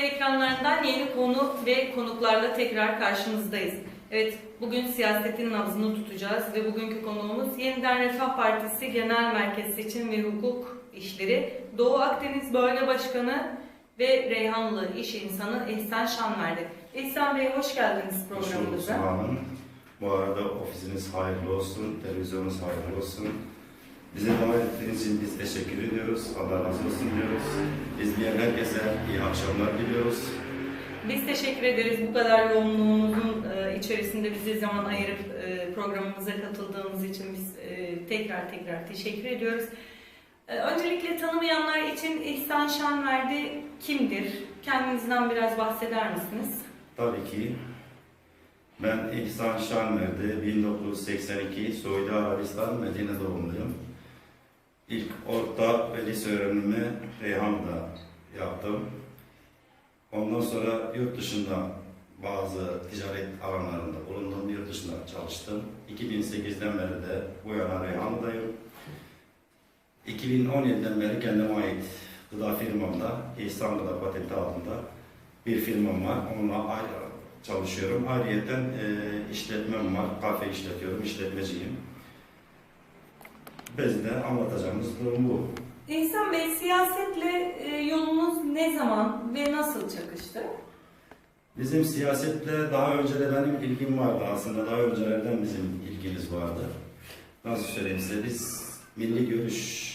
ekranlarından yeni konu ve konuklarla tekrar karşınızdayız. Evet, bugün siyasetin nabzını tutacağız ve bugünkü konuğumuz Yeniden Refah Partisi Genel Merkez Seçim ve Hukuk İşleri Doğu Akdeniz Bölge Başkanı ve Reyhanlı iş insanı İhsan Şanverdi. İhsan Bey hoş geldiniz Hoş bulduk programımıza. Sema Hanım. Bu arada ofisiniz hayırlı olsun, televizyonunuz hayırlı olsun. Bizi davet ettiğiniz için biz teşekkür ediyoruz. Allah razı olsun diyoruz. İzleyen herkese iyi akşamlar diliyoruz. Biz teşekkür ederiz bu kadar yoğunluğunuzun e, içerisinde bize zaman ayırıp e, programımıza katıldığınız için biz e, tekrar tekrar teşekkür ediyoruz. Öncelikle tanımayanlar için İhsan Şanverdi kimdir? Kendinizden biraz bahseder misiniz? Tabii ki ben İhsan Şanmerdi, 1982 Suudi Arabistan Medine doğumluyum. İlk orta ve lise öğrenimimi Reyhan'da yaptım. Ondan sonra yurt dışında bazı ticaret alanlarında bulundum, yurt dışında çalıştım. 2008'den beri de bu yana Reyhan'dayım. 2017'den beri kendime ait gıda firmamda, İhsan Gıda altında bir firmam var. Onunla ayrı çalışıyorum. Ayrıyeten e, işletmem var. Kafe işletiyorum, işletmeciyim. Biz de anlatacağımız durum bu. İhsan Bey siyasetle e, yolunuz ne zaman ve nasıl çakıştı? Bizim siyasetle daha önce de benim ilgim vardı aslında. Daha öncelerden bizim ilgimiz vardı. Nasıl söyleyeyim size? Biz milli görüş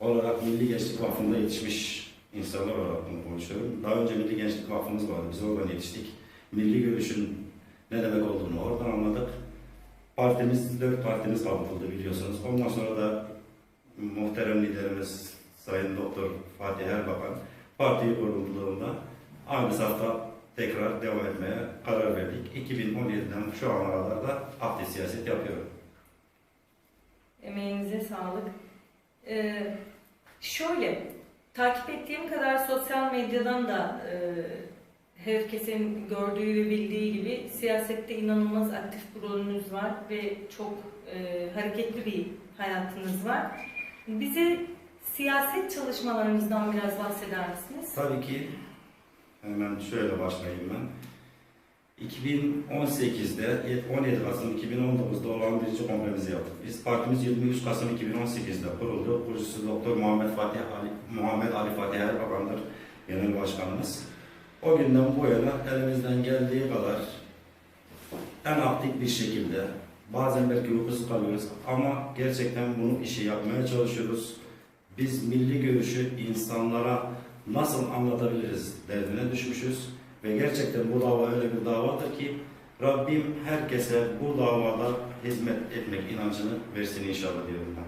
olarak Milli Gençlik Vakfı'nda yetişmiş insanlar olarak bunu konuşuyorum. Daha önce Milli Gençlik Vakfımız vardı. Biz oradan yetiştik. Milli görüşün ne demek olduğunu oradan anladık. Partimiz, dört partimiz kapatıldı biliyorsunuz. Ondan sonra da muhterem liderimiz Sayın Doktor Fatih Erbakan partiyi kurulduğunda aynı safta tekrar devam etmeye karar verdik. 2017'den şu ana kadar da aktif siyaset yapıyorum. Emeğinize sağlık. Ee, şöyle, takip ettiğim kadar sosyal medyadan da e, herkesin gördüğü ve bildiği gibi siyasette inanılmaz aktif bir rolünüz var ve çok e, hareketli bir hayatınız var. Bize siyaset çalışmalarınızdan biraz bahseder misiniz? Tabii ki hemen şöyle başlayayım ben. 2018'de 17 Kasım 2019'da olan birinci kongremizi yaptık. Biz partimiz 23 Kasım 2018'de kuruldu. Kurucusu Doktor Muhammed Fatih Ali, Fatih Erbakan'dır genel başkanımız. O günden bu yana elimizden geldiği kadar en aktif bir şekilde bazen belki uykusuz kalıyoruz ama gerçekten bunu işi yapmaya çalışıyoruz. Biz milli görüşü insanlara nasıl anlatabiliriz derdine düşmüşüz. Ve gerçekten bu dava öyle bir davadır ki Rabbim herkese bu davada hizmet etmek inancını versin inşallah diyorum.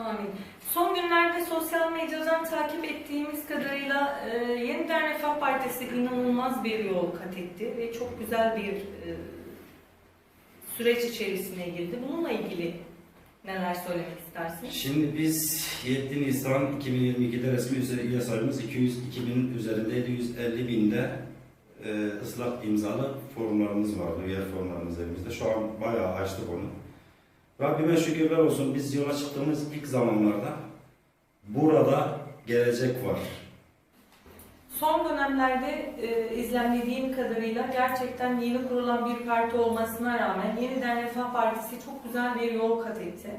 Amin. Son günlerde sosyal medyadan takip ettiğimiz kadarıyla e, Yeniden Refah Partisi inanılmaz bir yol kat etti ve çok güzel bir e, süreç içerisine girdi. Bununla ilgili neler söylemek istersiniz? Şimdi biz 7 Nisan 2022'de resmi üye sayımız 202 binin üzerindeydi. 150 binde e, ıslak imzalı formlarımız vardı. Üye formlarımız elimizde. Şu an bayağı açtık onu. Rabbime şükürler olsun biz yola çıktığımız ilk zamanlarda burada gelecek var. Son dönemlerde e, izlemlediğim kadarıyla gerçekten yeni kurulan bir parti olmasına rağmen Yeniden Refah Partisi çok güzel bir yol kat etti.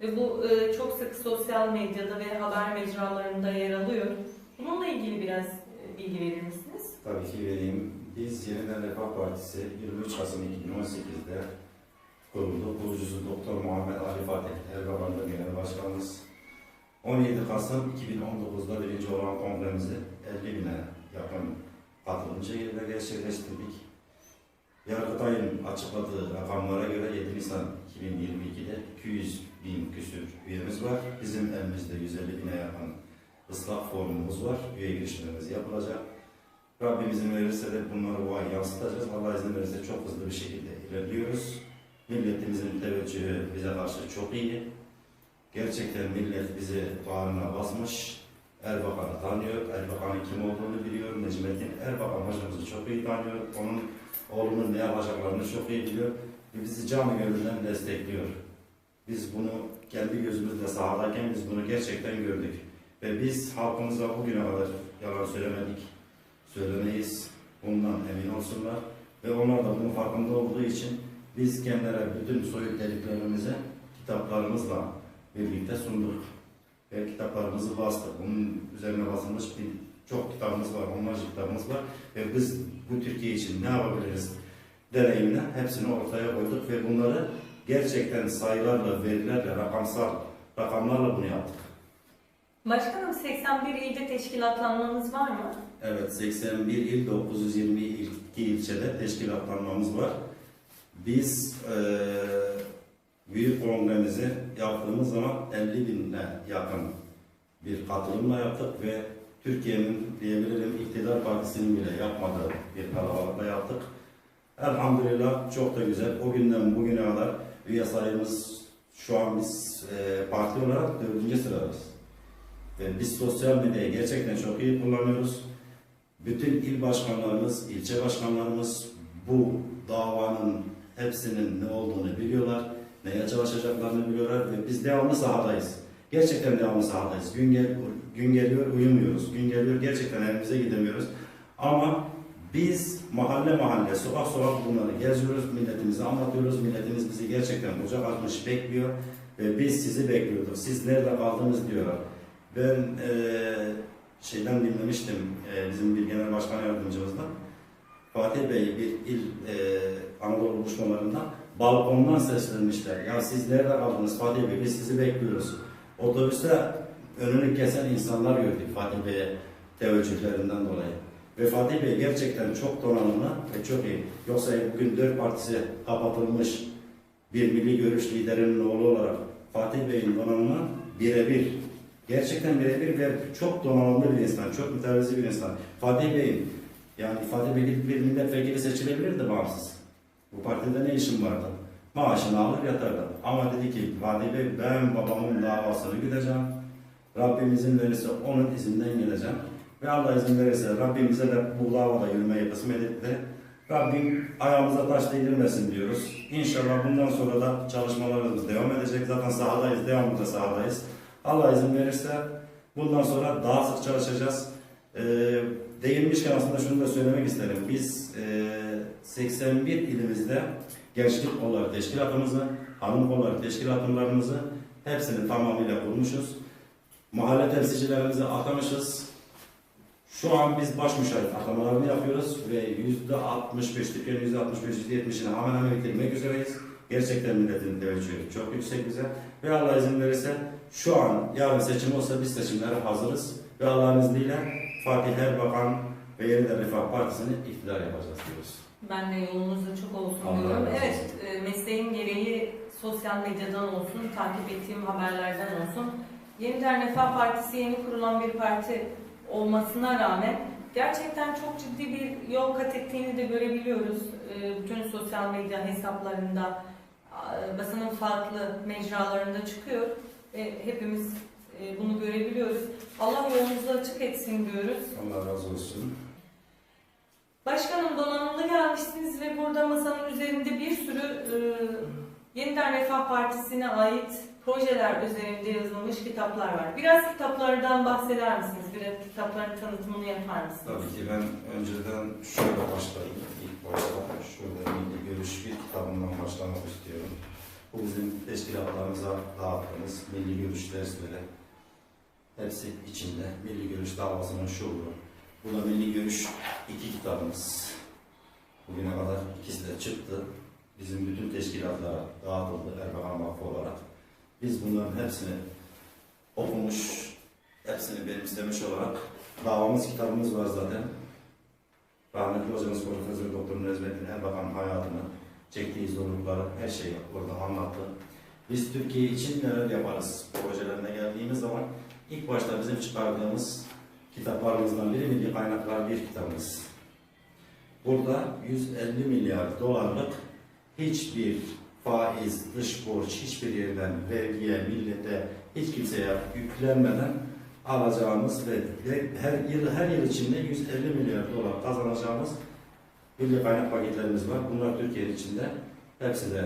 Ve bu e, çok sık sosyal medyada ve haber mecralarında yer alıyor. Bununla ilgili biraz e, bilgi verir misiniz? Tabii ki vereyim. Biz Yeniden Refah Partisi 23 Kasım 2018'de kuruldu. Kurucusu Doktor Muhammed Ali Fatih Erbakan'da genel başkanımız. 17 Kasım 2019'da birinci olan kongremizi 50 bine yakın katılımcı ile gerçekleştirdik. Yargıtay'ın açıkladığı rakamlara göre 7 Nisan 2022'de 200 bin küsür üyemiz var. Bizim elimizde 150 bine yakın ıslah formumuz var. Üye girişimlerimiz yapılacak. Rabbim izin verirse de bunları bu ay yansıtacağız. Allah izin verirse çok hızlı bir şekilde ilerliyoruz. Milletimizin teveccühü bize karşı çok iyi. Gerçekten millet bizi bağrına basmış. Erbakan'ı tanıyor. Erbakan'ın kim olduğunu biliyor. Necmettin Erbakan hocamızı çok iyi tanıyor. Onun oğlunun ne yapacaklarını çok iyi biliyor. Ve bizi canı gönülden destekliyor. Biz bunu kendi gözümüzle sahadayken biz bunu gerçekten gördük. Ve biz halkımıza bugüne kadar yalan söylemedik söylemeyiz. Bundan emin olsunlar. Ve onlar da bunun farkında olduğu için biz kendilerine bütün soyut deliklerimizi kitaplarımızla birlikte sunduk. Ve kitaplarımızı bastık. Bunun üzerine basılmış bir çok kitabımız var, onlarca kitabımız var. Ve biz bu Türkiye için ne yapabiliriz deneyimine hepsini ortaya koyduk ve bunları gerçekten sayılarla, verilerle, rakamsal rakamlarla bunu yaptık. Başkanım 81 ilde teşkilatlanmanız var mı? Evet, 81 il, 922 ilçede teşkilatlanmamız var. Biz eee büyük kongremizi yaptığımız zaman 50 bine yakın bir katılımla yaptık ve Türkiye'nin diyebilirim iktidar partisinin bile yapmadığı bir kalabalıkla yaptık. Elhamdülillah çok da güzel. O günden bugüne kadar üye sayımız şu an biz eee, parti olarak dördüncü sıradayız. Ve biz sosyal medyayı gerçekten çok iyi kullanıyoruz. Bütün il başkanlarımız, ilçe başkanlarımız bu davanın hepsinin ne olduğunu biliyorlar, neye çalışacaklarını biliyorlar ve biz devamlı sahadayız. Gerçekten devamlı sahadayız. Gün, gel, gün geliyor uyumuyoruz, gün geliyor gerçekten evimize gidemiyoruz. Ama biz mahalle mahalle, sokak sokak bunları geziyoruz, milletimize anlatıyoruz. Milletimiz bizi gerçekten kucak açmış bekliyor ve biz sizi bekliyorduk. Siz nerede kaldınız diyorlar. Ben eee şeyden dinlemiştim eee, bizim bir genel başkan yardımcımızdan. Fatih Bey bir il eee Anadolu buluşmalarında balkondan seslenmişler. Ya siz nerede kaldınız Fatih Bey? Biz sizi bekliyoruz. Otobüste önünü kesen insanlar gördük Fatih Bey'e teveccühlerinden dolayı. Ve Fatih Bey gerçekten çok donanımlı ve çok iyi. Yoksa bugün dört partisi kapatılmış bir milli görüş liderinin oğlu olarak Fatih Bey'in donanımı birebir. Gerçekten birebir ve çok donanımlı bir insan, çok mütevazi bir insan. Fatih Bey'in, yani Fatih Bey bir milletvekili seçilebilirdi bağımsız. Bu partide ne işim vardı? Maaşını alır yatardı. Ama dedi ki Fatih Bey ben babamın davasını gideceğim. Rabbim izin verirse onun izinden geleceğim. Ve Allah izin verirse Rabbimize de bu davada yürümeyi kısmet etti. Rabbim ayağımıza taş değdirmesin diyoruz. İnşallah bundan sonra da çalışmalarımız devam edecek. Zaten sahadayız, devamlı da sahadayız. Allah izin verirse bundan sonra daha sık çalışacağız. Ee, değinmişken aslında şunu da söylemek isterim. Biz e, 81 ilimizde gençlik kolları teşkilatımızı, hanım kolları teşkilatlarımızı hepsini tamamıyla kurmuşuz. Mahalle temsilcilerimizi atamışız. Şu an biz baş müşahit atamalarını yapıyoruz ve yüzde 65, Türkiye'nin yüzde 65, yüzde 70'ini hemen hemen bitirmek üzereyiz. Gerçekten milletin teveccühü çok yüksek bize. Ve Allah izin verirse şu an yarın seçim olsa biz seçimlere hazırız. Ve Allah'ın izniyle Fatih Erbakan ve Yeniden Refah Partisi'ni iktidar yapacağız diyoruz. Ben de yolunuz açık olsun Allah diyorum. Evet, e, mesleğim gereği sosyal medyadan olsun, takip ettiğim haberlerden olsun. Yeniden Refah Partisi yeni kurulan bir parti olmasına rağmen gerçekten çok ciddi bir yol kat ettiğini de görebiliyoruz. E, Bütün sosyal medya hesaplarında, basının farklı mecralarında çıkıyor. E, Hepimiz e, bunu görebiliyoruz. Allah yolunuzu açık etsin diyoruz. Allah razı olsun. Başkanım donanımlı gelmişsiniz ve burada masanın üzerinde bir sürü e, Yeniden Refah Partisi'ne ait projeler üzerinde yazılmış kitaplar var. Biraz kitaplardan bahseder misiniz? Biraz kitapların tanıtımını yapar mısınız? Tabii ki ben önceden şöyle başlayayım. İlk başta şöyle milli görüş bir kitabından başlamak istiyorum. Bu bizim teşkilatlarımıza dağıttığımız milli görüş dersleri. Hepsi içinde milli görüş davasının şuuru. Bu milli görüş iki kitabımız. Bugüne kadar ikisi de çıktı. Bizim bütün teşkilatlara dağıtıldı Erbakan Vakfı olarak. Biz bunların hepsini okumuş, hepsini benimsemiş olarak davamız kitabımız var zaten. Rahmetli hocamız Profesör Doktor Necmettin Erbakan hayatını, çektiği zorlukları, her şeyi orada anlattı. Biz Türkiye için neler yaparız projelerine geldiğimiz zaman ilk başta bizim çıkardığımız kitaplarımızdan biri Milli Kaynaklar bir kitabımız. Burada 150 milyar dolarlık hiçbir faiz, dış borç, hiçbir yerden vergiye, millete, hiç kimseye yüklenmeden alacağımız ve her yıl her yıl içinde 150 milyar dolar kazanacağımız milli kaynak paketlerimiz var. Bunlar Türkiye içinde hepsi de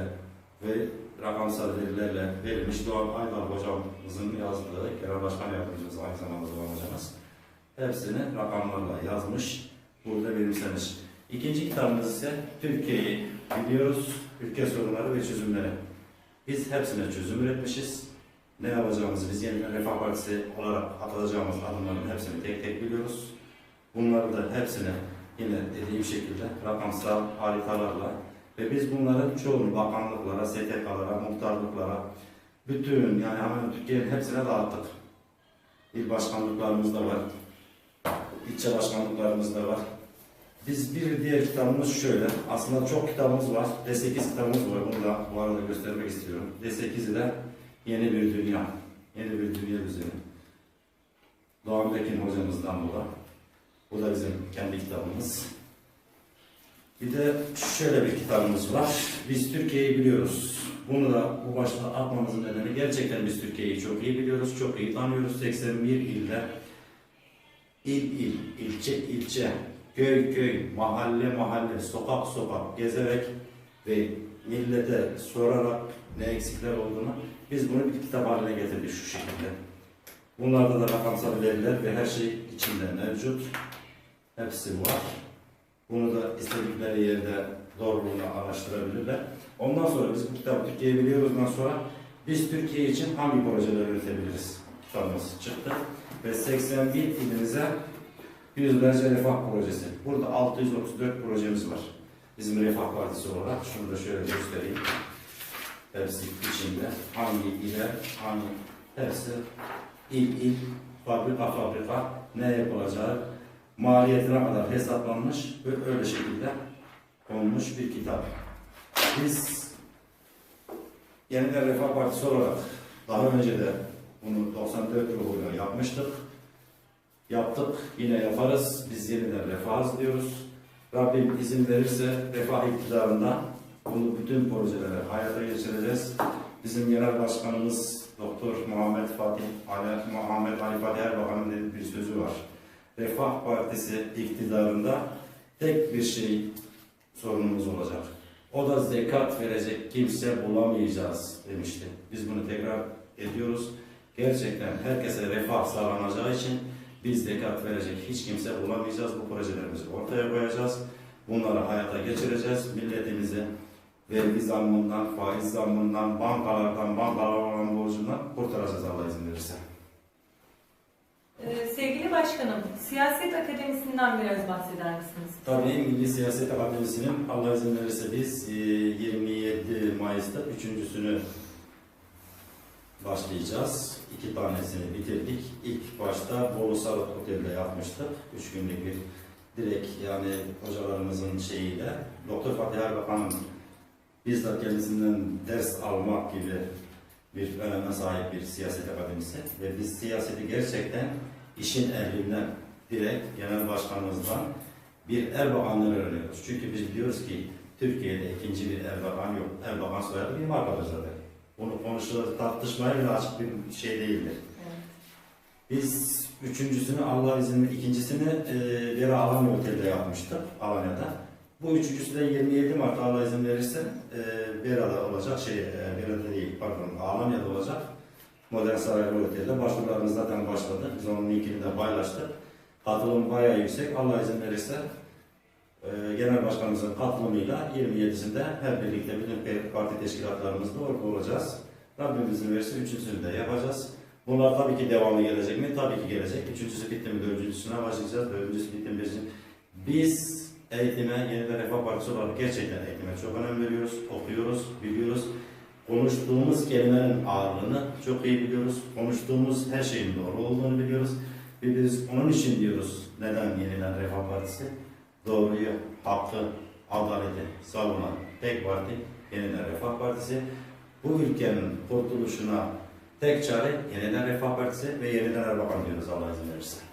ve rakamsal verilerle verilmiş. Doğan Aydal hocamızın yazdığı, genel başkan yardımcımız aynı zamanda hocamız hepsini rakamlarla yazmış burada benimsenmiş. İkinci kitabımız ise Türkiye'yi biliyoruz, ülke sorunları ve çözümleri. Biz hepsine çözüm üretmişiz. Ne yapacağımızı biz yeniden Refah Partisi olarak atacağımız adımların hepsini tek tek biliyoruz. Bunları da hepsini yine dediğim şekilde rakamsal haritalarla ve biz bunların çoğunu bakanlıklara, STK'lara, muhtarlıklara, bütün yani hemen Türkiye'nin hepsine dağıttık. İl başkanlıklarımız da var. İlçe başkanlıklarımız da var. Biz bir diğer kitabımız şöyle. Aslında çok kitabımız var. D8 kitabımız var. Bunu da bu arada göstermek istiyorum. D8 ile Yeni Bir Dünya. Yeni Bir Dünya üzerine. Doğan Bekin hocamızdan bu da. Bu da bizim kendi kitabımız. Bir de şöyle bir kitabımız var. Biz Türkiye'yi biliyoruz. Bunu da bu başta atmamızın nedeni gerçekten biz Türkiye'yi çok iyi biliyoruz, çok iyi tanıyoruz. 81 ilde il il, ilçe ilçe, köy köy, mahalle mahalle, sokak sokak gezerek ve millete sorarak ne eksikler olduğunu biz bunu bir kitap haline getirdik şu şekilde. Bunlarda da rakamsal veriler ve her şey içinde mevcut. Hepsi var. Bunu da istedikleri yerde doğruluğunu araştırabilirler. Ondan sonra biz bu kitabı Türkiye'yi biliyoruzdan sonra biz Türkiye için hangi projeler üretebiliriz kitabımız çıktı. Ve 81 ilimize yüzlerce refah projesi. Burada 634 projemiz var. Bizim Refah Partisi olarak şunu da şöyle göstereyim. Hepsi içinde. Hangi ile, hangi hepsi il il, fabrika fabrika ne yapılacağı, maliyetine kadar hesaplanmış ve öyle şekilde konmuş bir kitap. Biz Yeniden Refah Partisi olarak daha önce de bunu 94 ruhuyla yapmıştık. Yaptık, yine yaparız. Biz yeniden refahız diyoruz. Rabbim izin verirse refah iktidarında bunu bütün projeleri hayata geçireceğiz. Bizim genel başkanımız Doktor Muhammed Fatih Ali, Muhammed Ali Fatih Erbakan'ın dediği bir sözü var. Refah Partisi iktidarında tek bir şey sorunumuz olacak. O da zekat verecek kimse bulamayacağız demişti. Biz bunu tekrar ediyoruz. Gerçekten herkese refah sağlanacağı için biz zekat verecek hiç kimse bulamayacağız. Bu projelerimizi ortaya koyacağız. Bunları hayata geçireceğiz. Milletimizi vergi zammından, faiz zammından, bankalardan, bankalar olan borcundan kurtaracağız Allah izin verirse. Ee, sevgili başkanım, siyaset akademisinden biraz bahseder misiniz? Tabii Milli Siyaset Akademisi'nin Allah izin verirse biz e, 27 Mayıs'ta üçüncüsünü başlayacağız. İki tanesini bitirdik. İlk başta Bolu Sarat Otel'de yapmıştık. Üç günlük bir direkt yani hocalarımızın şeyiyle. Doktor Fatih Erbakan'ın bizzat kendisinden ders almak gibi bir öneme sahip bir siyaset akademisi. Ve biz siyaseti gerçekten işin ehlinden direkt genel başkanımızdan bir Erbakan'dan öğreniyoruz. Çünkü biz biliyoruz ki Türkiye'de ikinci bir Erbakan yok. Erbakan soyadı bir markadır zaten. Bunu konuşulur, tartışmaya bile açık bir şey değildir. Evet. Biz üçüncüsünü Allah izin ikincisini e, Dere Alanya Otel'de yapmıştık Alanya'da. Bu üçüncüsü de 27 Mart Allah izin verirse e, Bera'da olacak, şey e, Bera'da değil pardon Alanya'da olacak. Modern Saraylı Otel'de başvurularımız zaten başladı. Biz onun linkini de paylaştık. Katılım bayağı yüksek. Allah izin verirse e, Genel Başkanımızın katılımıyla 27'sinde hep birlikte bütün parti teşkilatlarımızda orada olacağız. Rabbim izin verirse üçüncüsünü de yapacağız. Bunlar tabii ki devamı gelecek mi? Tabii ki gelecek. Üçüncüsü bitti mi dördüncüsüne başlayacağız. Dördüncüsü bitti mi beşinci. Biz eğitime, yeniden Refah Partisi olarak gerçekten eğitime çok önem veriyoruz. Okuyoruz, biliyoruz. Konuştuğumuz kelimenin ağırlığını çok iyi biliyoruz. Konuştuğumuz her şeyin doğru olduğunu biliyoruz. Ve biz onun için diyoruz neden yenilen Refah Partisi? Doğruyu, hakkı, adaleti savunan tek parti Yeniden Refah Partisi. Bu ülkenin kurtuluşuna tek çare Yeniden Refah Partisi ve Yeniden Erbakan diyoruz Allah izin verirse.